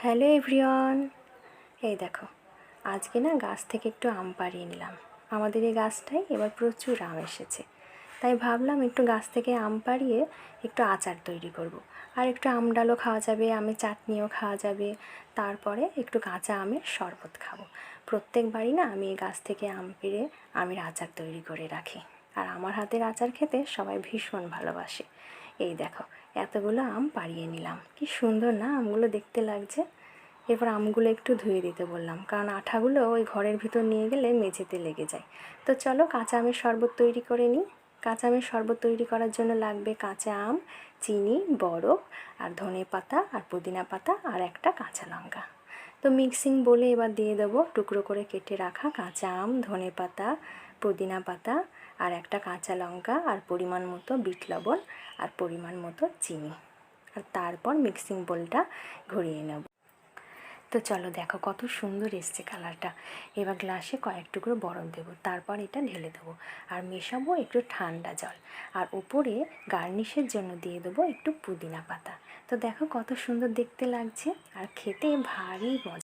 Hello everyone. এই দেখো, আজকে না গাছ থেকে একটু আম পাড়িয়ে নিলাম। আমাদের এই গাছটায় এবার প্রচুর আম এসেছে। তাই ভাবলাম একটু গাছ থেকে আম পাড়িয়ে একটু আচার তৈরি করব। আর একটু আম ডালও খাওয়া যাবে, আমের চাটনিও খাওয়া যাবে। তারপরে একটু কাঁচা আমের শরবত খাব। প্রত্যেকবারই না আমি এই গাছ থেকে আম পেড়ে আমের আচার তৈরি করে রাখি। আর আমার হাতের আচার খেতে সবাই ভীষণ ভালোবাসে। এই দেখো এতগুলো আম পাড়িয়ে নিলাম। কি সুন্দর না আমগুলো দেখতে লাগছে। এরপর আমগুলো একটু ধুয়ে দিতে বললাম, কারণ আঠাগুলো ওই ঘরের ভিতর নিয়ে গেলে মেঝেতে লেগে যায়। তো চলো কাঁচা আমের শরবত তৈরি করে নিই। কাঁচা আমের শরবত তৈরি করার জন্য লাগবে কাঁচা আম, চিনি, বরফ, আর ধনে পাতা আর পুদিনা পাতা, আর একটা কাঁচা লঙ্কা। তো মিক্সিং বলে এবার দিয়ে দেবো টুকরো করে কেটে রাখা কাঁচা আম, ধনে পাতা, পুদিনা পাতা আর একটা কাঁচা লঙ্কা আর পরিমাণ মতো বিট লবণ আর পরিমাণ মতো চিনি। আর তারপর মিক্সিং বোলটা ঘুরিয়ে নেব। তো চলো দেখো কত সুন্দর এসছে কালারটা। এবার গ্লাসে কয়েক টুকরো বরফ দেবো, তারপর এটা ঢেলে দেবো। আর মেশাবো একটু ঠান্ডা জল। আর ওপরে গার্নিশের জন্য দিয়ে দেবো একটু পুদিনা পাতা। তো দেখো কত সুন্দর দেখতে লাগছে, আর খেতে ভারী মজা।